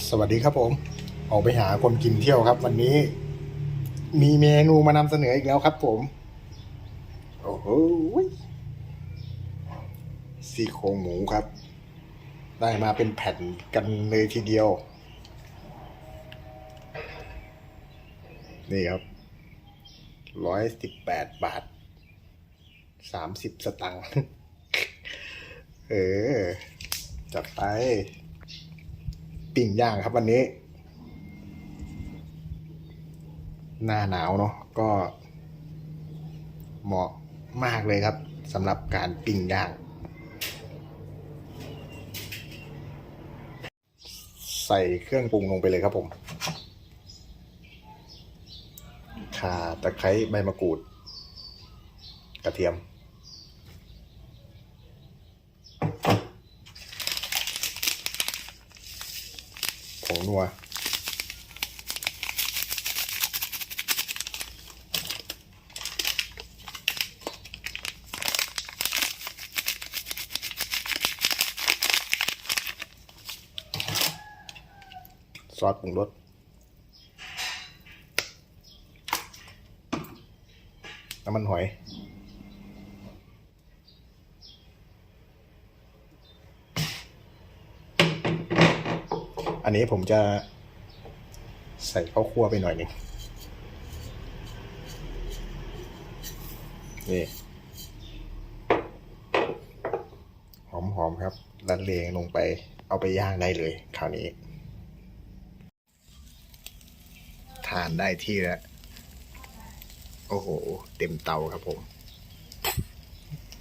สวัสดีครับผม ออกไปหาคนกินเที่ยวครับ วันนี้ มีเมนูมานำเสนออีกแล้วครับผม โอ้โหซี่โครงหมูครับ ได้มาเป็นแผ่นกันเลยทีเดียว นี่ครับร้อยสิบแปดบาทสามสิบสตังค์เออ จัดไป ปิ้งย่างครับวันนี้ หน้าหนาวเนาะก็ เหมาะมากเลยครับสำหรับการปิ้งย่าง ใส่เครื่องปรุงลงไปเลยครับผมข่าตะไคร้ใบมะกรูด กระเทียม งนัวซอสปรุงรสน้ำมันหอย อันนี้ผมจะใส่ข้าวคั่วไปหน่อยหนึ่งนี่หอมๆครับลันเลงลงไป เอาไปย่างได้เลย คราวนี้ ทานได้ที่แล้ว โอ้โห เต็มเตาครับผม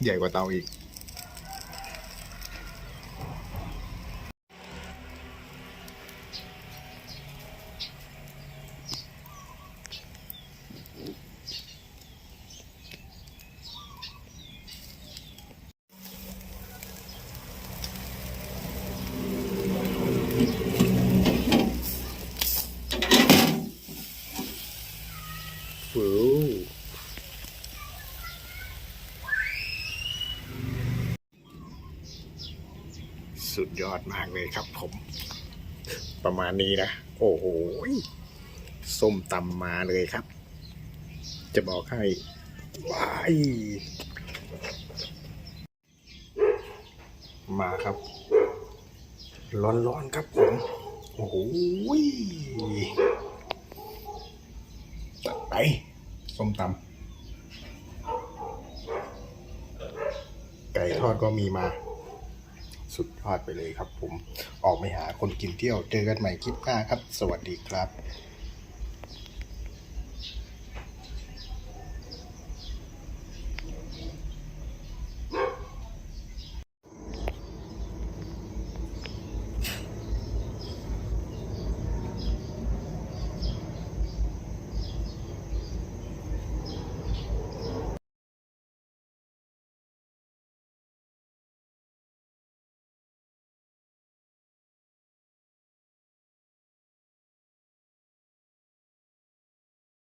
ใหญ่กว่าเตาอีก สุดยอดมากเลยครับผม ประมาณนี้นะ โอ้โหส้มตำมาเลยครับ จะบอกให้ว้ายมาครับ ร้อนๆครับผม โอ้โหตัดไปส้มตำไก่ทอดก็มีมา สุดยอดไปเลยครับผม ออกไปหาคนกินเที่ยวเจอกันใหม่คลิปหน้าครับ สวัสดีครับ